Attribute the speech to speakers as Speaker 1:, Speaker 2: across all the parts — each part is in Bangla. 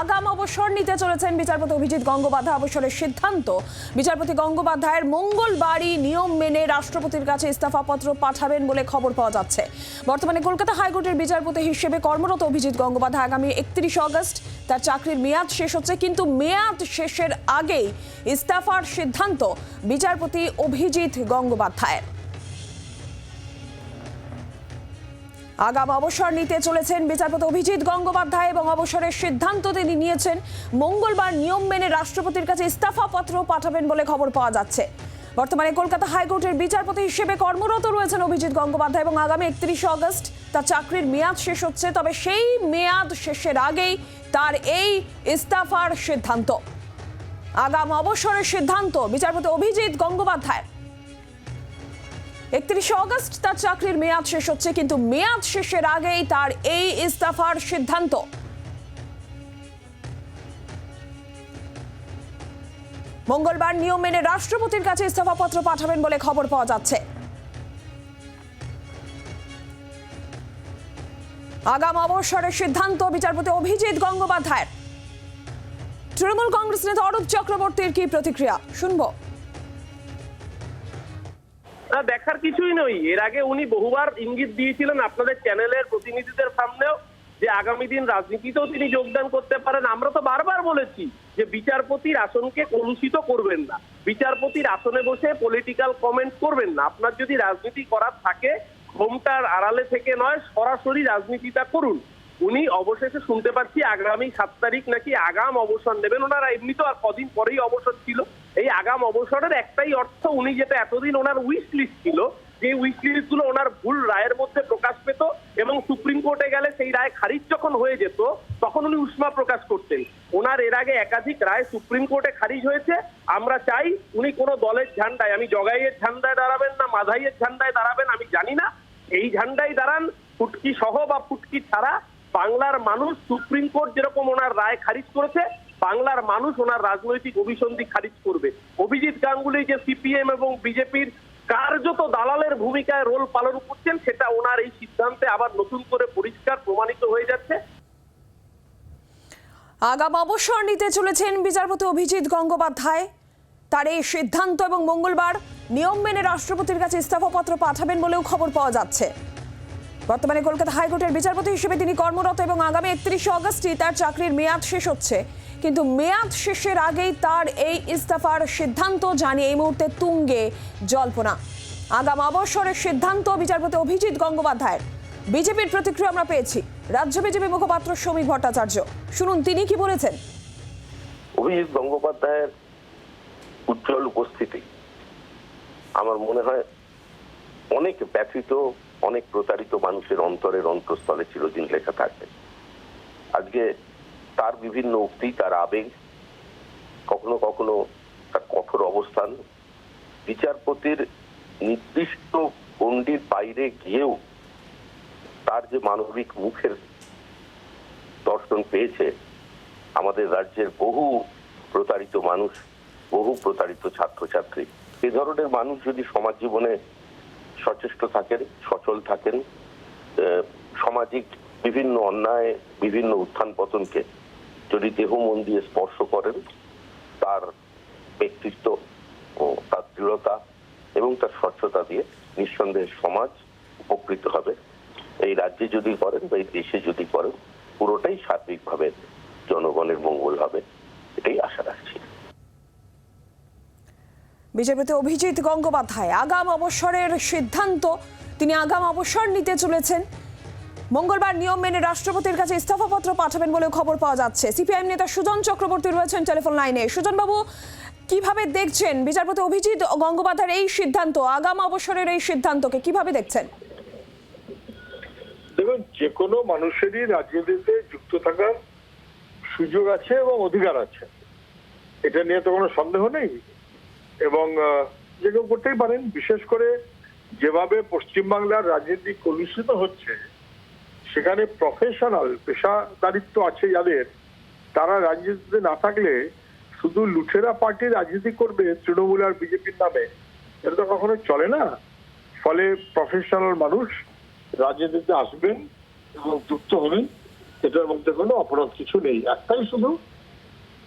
Speaker 1: আগাম অবসর নিতে চলেছেন বিচারপতি অভিজিৎ গঙ্গোপাধ্যায়। অবসরের সিদ্ধান্ত। বিচারপতি গঙ্গোপাধ্যায়ের মঙ্গলবারই নিয়ম মেনে রাষ্ট্রপতির কাছে ইস্তফাপত্র পাঠাবেন বলে খবর পাওয়া যাচ্ছে। বর্তমানে কলকাতা হাইকোর্টের বিচারপতি হিসেবে কর্মরত অভিজিৎ গঙ্গোপাধ্যায় আগামী একত্রিশ অগস্ট তার চাকরির মেয়াদ শেষ হচ্ছে, কিন্তু মেয়াদ শেষের আগেই ইস্তফার সিদ্ধান্ত। বিচারপতি অভিজিৎ গঙ্গোপাধ্যায়ের। আগাম অবসর নিতে চলেছেন বিচারপতি অভিজিৎ গঙ্গোপাধ্যায় এবং অবসরের সিদ্ধান্ত তিনি নিয়েছেন, মঙ্গলবার নিয়ম মেনে রাষ্ট্রপতির কাছে ইস্তফাপত্র পাঠাবেন বলে খবর পাওয়া যাচ্ছে। বর্তমানে কলকাতা হাইকোর্টের বিচারপতি হিসেবে কর্মরত রয়েছেন অভিজিৎ গঙ্গোপাধ্যায় এবং আগামী একত্রিশে অগস্ট তার চাকরির মেয়াদ শেষ হচ্ছে, তবে সেই মেয়াদ শেষের আগেই তার এই ইস্তফার সিদ্ধান্ত। আগাম অবসরের সিদ্ধান্ত বিচারপতি অভিজিৎ গঙ্গোপাধ্যায় একত্রিশে অগস্ট তার চাকরির মেয়াদ শেষ হচ্ছে, কিন্তু মেয়াদ শেষের আগেই তার এই ইস্তফার সিদ্ধান্ত। মঙ্গলবার নিয়ম মেনে রাষ্ট্রপতির কাছে ইস্তফাপত্র পাঠাবেন বলে খবর পাওয়া যাচ্ছে। আগাম অবসরের সিদ্ধান্ত, বিচারপতি অভিজিৎ গঙ্গোপাধ্যায়ের। তৃণমূল কংগ্রেস নেতা অরূপ চক্রবর্তীর কি প্রতিক্রিয়া? শুনব।
Speaker 2: না দেখার কিছুই নই। এর আগে উনি বহুবার ইঙ্গিত দিয়েছিলেন আপনাদের চ্যানেলের প্রতিনিধিদের সামনেও যে আগামী দিন রাজনীতিতেও তিনি যোগদান করতে পারেন। আমরা তো বারবার বলেছি যে বিচারপতির আসনকে কলুষিত করবেন না। বিচারপতির আসনে বসে পলিটিক্যাল কমেন্ট করবেন না। আপনার যদি রাজনীতি করার থাকে, ঘোমটার আড়ালে থেকে নয়, সরাসরি রাজনীতিটা করুন। উনি অবশেষে শুনতে পাচ্ছি আগামী সাত তারিখ নাকি আগাম অবসর নেবেন। ওনারা এমনি তো আর কদিন পরেই অবসর ছিল। এই আগাম অবসরের একটাই অর্থ, উনি যেটা এতদিন ওনার উইশ লিস্ট ছিল, যে উইশ লিস্টগুলো ওনার ভুল রায়ের মধ্যে প্রকাশ পেত এবং সুপ্রিম কোর্টে গেলে সেই রায় খারিজ যখন হয়ে যেত, তখন উনি উষ্মা প্রকাশ করতেন। ওনার এর আগে একাধিক রায় সুপ্রিম কোর্টে খারিজ হয়েছে। আমরা চাই উনি কোনো দলের ঝান্ডায়, আমি জগাইয়ের ঝান্ডায় দাঁড়াবেন না মাধাইয়ের ঝান্ডায় দাঁড়াবেন, আমি জানি না। এই ঝান্ডায় দাঁড়ান, ফুটকি সহ বা ফুটকি ছাড়া বাংলার মানুষ সুপ্রিম কোর্ট যেরকম ওনার রায় খারিজ করেছে বাংলার মানুষ ওনার রাজনৈতিক অভিসন্ধি খারিজ করবে। অভিজিৎ গাঙ্গুলি যে সিপিএম এবং বিজেপির কার্যত দালালের ভূমিকায় রোল পালন করছেন, সেটা ওনার এই সিদ্ধান্তে আবার নতুন করে পরিষ্কার প্রমাণিত হয়ে যাচ্ছে।
Speaker 1: আগাম অবসর নিতে চলেছেন বিচারপতি অভিজিৎ গঙ্গোপাধ্যায়। তার এই সিদ্ধান্ত এবং মঙ্গলবার নিয়ম মেনে রাষ্ট্রপতির কাছে ইস্তফাপত্র পাঠাবেন বলেও খবর পাওয়া যাচ্ছে। বর্তমানে কলকাতা হাইকোর্টের বিচারপতি হিসেবে তিনি কর্মরত এবং আগামী একত্রিশে অগস্টই তার চাকরির মেয়াদ শেষ হচ্ছে। কিন্তু মেয়াদ শেষের আগেই তার এই ইস্তফার সিদ্ধান্ত জানিয়ে এই মুহূর্তে তুঙ্গে জল্পনা। আগাম অবসরের সিদ্ধান্ত বিচারপতি অভিজিৎ গঙ্গোপাধ্যায়ের। বিজেপির প্রতিক্রিয়া আমরা পেয়েছি। রাজ্য বিজেপি মুখপাত্র শ্রমিক ভট্টাচার্য। শুনুন, তিনি কি বলেছেন?
Speaker 3: অভিজিৎ গঙ্গোপাধ্যায়ের উজ্জ্বল উপস্থিতি। আমার মনে হয় অনেক ব্যথিত অনেক প্রতারিত মানুষের অন্তরের অন্তঃস্থলে চিরদিন লেখা থাকবে। আজকে তার বিভিন্ন উক্তি, তার আবেগ, কখনো কখনো তার কঠোর অবস্থান, বিচারপতির নির্দিষ্ট গণ্ডির বাইরে গিয়েও তার যে মানবিক মুখের দর্শন পেয়েছে, আমাদের রাজ্যের বহু প্রতারিত মানুষ, বহু প্রতারিত ছাত্রছাত্রী, এ ধরনের মানুষ যদি সমাজ জীবনে সচেষ্ট থাকেন, সচল থাকেন সামাজিক বিভিন্ন অন্যায়, বিভিন্ন উত্থান পতনকে যদি দেহ মন দিয়ে স্পর্শ করেন, তার ব্যক্তিত্ব ও তার দৃঢ়তা এবং তার স্বচ্ছতা দিয়ে নিঃসন্দেহে সমাজ উপকৃত হবে। এই রাজ্যে যদি করেন বা এই দেশে যদি করেন, পুরোটাই সার্বিকভাবে জনগণের মঙ্গল হবে, এটাই আশা রাখছি।
Speaker 1: বিজেপিতে অভিজিৎ গঙ্গোপাধ্যায় আগাম অবসরের সিদ্ধান্ত। তিনি আগাম অবসর নিতে চলেছেন। মঙ্গলবার নিয়ম মেনে রাষ্ট্রপতির কাছে ইস্তফাপত্র পাঠাবেন বলেও খবর পাওয়া যাচ্ছে। সিপিআইএম নেতা সুজন চক্রবর্তী রয়েছেন টেলিফোন লাইনে। সুজন বাবু কীভাবে দেখছেন বিচারপতি অভিজিৎ গঙ্গোপাধ্যায়ের এই সিদ্ধান্ত? আগাম অবসরের এই সিদ্ধান্তকে কীভাবে দেখছেন?
Speaker 4: দেখুন, যে কোনো মানুষেরই রাজনীতিতে যুক্ত থাকার সুযোগ আছে এবং অধিকার আছে। এটা নিয়ে তো কোনো সন্দেহ নেই। এবং যে কেউ করতেই পারেন। বিশেষ করে যেভাবে পশ্চিমবাংলার রাজনীতি কলুষিত হচ্ছে, সেখানে প্রফেশনাল পেশাদারিত্ব আছে যাদের। তারা রাজনীতিতে না থাকলে শুধু লুঠেরা পার্টি রাজনীতি করবে তৃণমূল আর বিজেপির নামে। এটা তো কখনো চলে না। ফলে প্রফেশনাল মানুষ রাজনীতিতে আসবেন এবং যুক্ত হবেন, এটার মধ্যে কোনো অপরাধ কিছু নেই। একটাই শুধু,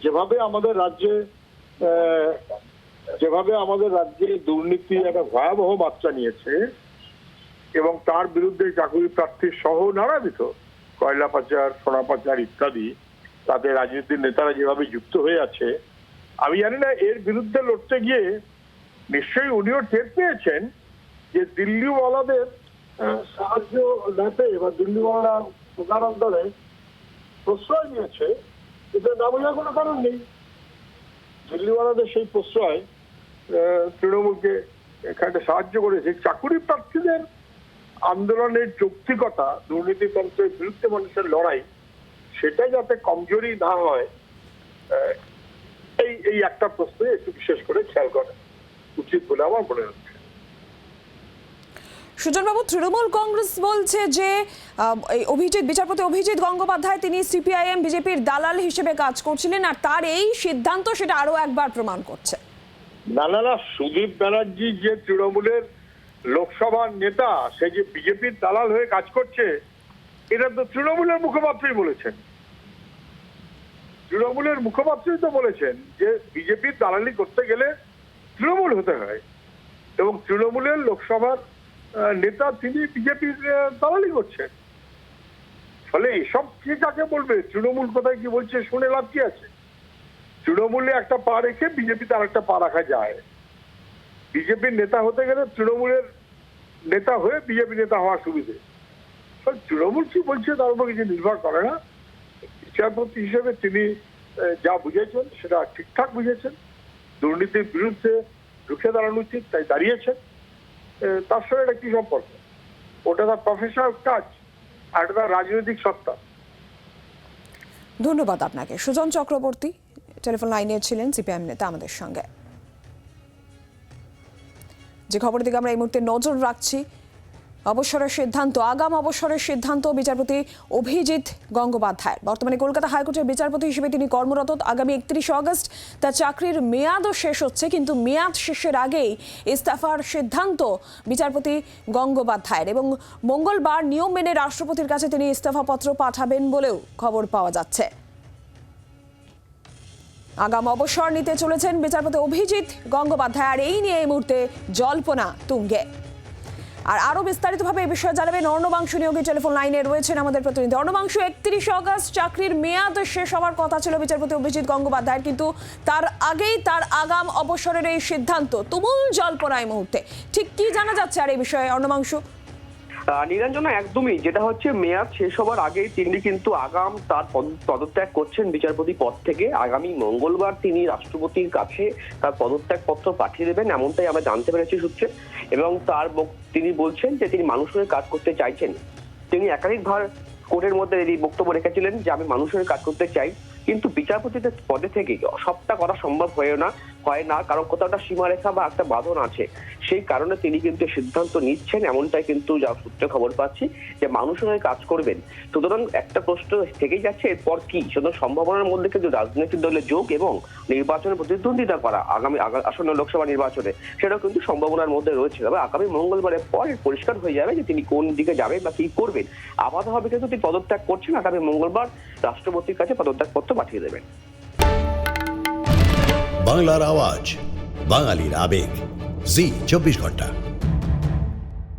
Speaker 4: যেভাবে আমাদের রাজ্যে যেভাবে আমাদের রাজ্যে দুর্নীতি একটা ভয়াবহ মাত্রা নিয়েছে, এবং তার বিরুদ্ধে চাকরি প্রার্থী সহ নানাবিধ কয়লা পাচার, সোনা পাচার ইত্যাদি তাদের রাজনীতির নেতারা যেভাবে যুক্ত হয়ে আছে, আমি জানি না এর বিরুদ্ধে লড়তে গিয়ে নিশ্চয়ই উনিও টের পেয়েছেন যে দিল্লিওয়ালাদের সাহায্য না পেয়ে বা দিল্লিওয়ালা প্রধান অন্তরে প্রশ্রয় নিয়েছে এটা না কোনো কারণ নেই। দিল্লিওয়ালাদের সেই প্রশ্রয় তৃণমূলকে এখানে সাহায্য করেছে। চাকুরি প্রার্থীদের আন্দোলনের যৌক্তিকতা, দুর্নীতিতন্ত্রের বিরুদ্ধে মানুষের লড়াই, সেটা যাতে কমজোরি না হয় এই এই একটা প্রশ্নে একটু বিশেষ করে খেয়াল করা উচিত বলে আমার মনে হচ্ছে।
Speaker 1: সুজনবাবু, তৃণমূল কংগ্রেস বলছে যে অভিজিৎ, বিচারপতি অভিজিৎ গঙ্গোপাধ্যায় তিনি সিপিআইএম, বিজেপির দালাল হিসেবে কাজ করছিলেন, আর তার এই সিদ্ধান্ত সেটা আরও একবার প্রমাণ করছে।
Speaker 4: না সুদীপ ব্যানার্জি, যে তৃণমূলের লোকসভার নেতা, সে যে বিজেপির দালাল হয়ে কাজ করছে, এটা তো তৃণমূলের মুখপাত্রই বলেছেন। তৃণমূলের মুখপাত্রই তো বলেছেন যে বিজেপির দালালি করতে গেলে তৃণমূল হতে হয়। এবং তৃণমূলের লোকসভার নেতা তিনি বিজেপির দালালি করছেন। ফলে এসব কে কাকে বলবে? তৃণমূল কোথায় কি বলছে শুনে লাভ কি আছে? তৃণমূলে একটা পা রেখে বিজেপিতে আর একটা পা রাখা যায়। বিজেপির নেতা হতে গেলে তৃণমূলের নেতা হয়ে বিজেপি নেতা হওয়ার সুবিধে। তৃণমূল কি বলছে তার উপর কিছু নির্ভর করে না। বিচারপতি হিসেবে তিনি যা বুঝেছেন সেটা ঠিকঠাক বুঝেছেন। দুর্নীতির বিরুদ্ধে রুখে দাঁড়ানো উচিত, তাই দাঁড়িয়েছেন। তার সঙ্গে এটা কি সম্পর্ক? ওটা তার প্রফেশনাল কাজ, আর এটা তার রাজনৈতিক সত্তা।
Speaker 1: ধন্যবাদ আপনাকে। সুজন চক্রবর্তী টেলিফোন লাইনে ছিলেন সিপিআইএম নেতা আমাদের সঙ্গে। যে খবরের দিকে আমরা এই মুহূর্তে নজর রাখছি, অবসরের সিদ্ধান্ত, আগাম অবসরের সিদ্ধান্ত, বিচারপতি অভিজিৎ গঙ্গোপাধ্যায় বর্তমানে কলকাতা হাইকোর্টের বিচারপতি হিসেবে তিনি কর্মরত। আগামী একত্রিশে আগস্ট তার চাকরির মেয়াদও শেষ হচ্ছে, কিন্তু মেয়াদ শেষের আগেই ইস্তফার সিদ্ধান্ত বিচারপতি গঙ্গোপাধ্যায়ের এবং মঙ্গলবার নিয়ম মেনে রাষ্ট্রপতির কাছে তিনি ইস্তফাপত্র পাঠাবেন বলেও খবর পাওয়া যাচ্ছে। আগাম অবসর নিতে চলেছেন বিচারপতি অভিজিৎ গঙ্গোপাধ্যায়, আর এই নিয়ে এই মুহূর্তে জল্পনা তুঙ্গে। আর আরও বিস্তারিতভাবে এই বিষয়ে জানাবেন অর্ণবাংশ নিয়োগী টেলিফোন লাইনে রয়েছেন আমাদের প্রতিনিধি। অর্ণবাংশ, একত্রিশে অগস্ট, চাকরির মেয়াদ শেষ হওয়ার কথা ছিল বিচারপতি অভিজিৎ গঙ্গোপাধ্যায়ের, কিন্তু তার আগেই তার আগাম অবসরের এই সিদ্ধান্ত তুমুল জল্পনা এই মুহূর্তে। ঠিক কি জানা যাচ্ছে আর এই বিষয়ে অর্ণবাংশ?
Speaker 5: নিরঞ্জনা, একদমই। যেটা হচ্ছে, মেয়াদ শেষ হবার আগেই তিনি কিন্তু আগাম তার পদ- পদত্যাগ করছেন বিচারপতি পদ থেকে। আগামী মঙ্গলবার তিনি রাষ্ট্রপতির কাছে তার পদত্যাগ পত্র পাঠিয়ে দেবেন, এমনটাই আমরা জানতে পেরেছি সূত্রে। এবং তার তিনি বলছেন যে তিনি মানুষের কাজ করতে চাইছেন। তিনি একাধিকবার কোর্টের মধ্যে এই বক্তব্য রেখেছিলেন যে, আমি মানুষের কাজ করতে চাই। কিন্তু বিচারপতিদের পদে থেকে সবটা করা সম্ভব হয় না হয় না। কারণ কোথাও একটা সীমারেখা বা একটা বাঁধন আছে। সেই কারণে তিনি কিন্তু সিদ্ধান্ত নিচ্ছেন, এমনটাই কিন্তু যা সূত্রে খবর পাচ্ছি, যে মানুষের হয়ে কাজ করবেন। সুতরাং একটা প্রশ্ন থেকেই যাচ্ছে, এরপর কি? সুতরাং সম্ভাবনার মধ্যে কিন্তু রাজনৈতিক দলের যোগ এবং নির্বাচনে প্রতিদ্বন্দ্বিতা করা আগামী আগা- আসন্ন লোকসভা নির্বাচনে, সেটাও কিন্তু সম্ভাবনার মধ্যে রয়েছে। তবে আগামী মঙ্গলবারের পর পরিষ্কার হয়ে যাবে যে তিনি কোন দিকে যাবেন বা কি করবেন। আপাতভাবে কিন্তু তিনি পদত্যাগ করছেন, আগামী মঙ্গলবার রাষ্ট্রপতির কাছে পদত্যাগ পত্র পাঠিয়ে দেবেন।
Speaker 6: বাংলার আওয়াজ, বাঙালির আবেগ। জি চব্বিশ ঘণ্টা।